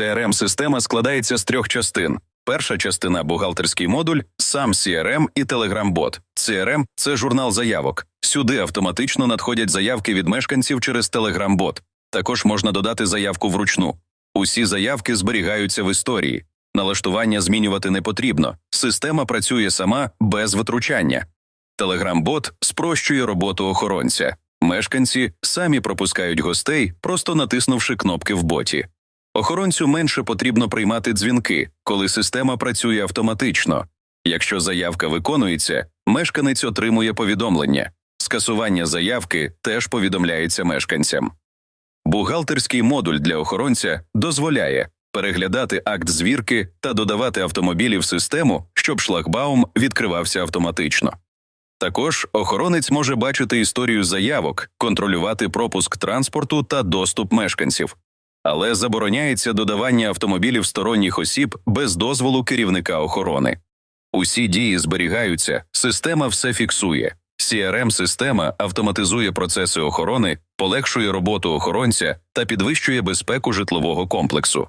crm система складається з трьох частин. Перша частина бухгалтерський модуль, сам CRM і Telegram-бот. CRM – це журнал заявок. Сюди автоматично надходять заявки від мешканців через Telegram-бот. Також можна додати заявку вручну. Усі заявки зберігаються в історії. Налаштування змінювати не потрібно. Система працює сама без витручання. Telegram-бот спрощує роботу охоронця. Мешканці самі пропускають гостей, просто натиснувши кнопки в боті. Охоронцю менше потрібно приймати дзвінки, коли система працює автоматично. Якщо заявка виконується, мешканець отримує повідомлення. Скасування заявки теж повідомляється мешканцям. Бухгалтерський модуль для охоронця дозволяє переглядати акт звірки та додавати автомобілі в систему, щоб шлагбаум відкривався автоматично. Також охоронець може бачити історію заявок, контролювати пропуск транспорту та доступ мешканців, але забороняється додавання автомобілів сторонніх осіб без дозволу керівника охорони. Усі дії зберігаються, система все фіксує. crm система автоматизує процеси охорони, полегшує роботу охоронця та підвищує безпеку житлового комплексу.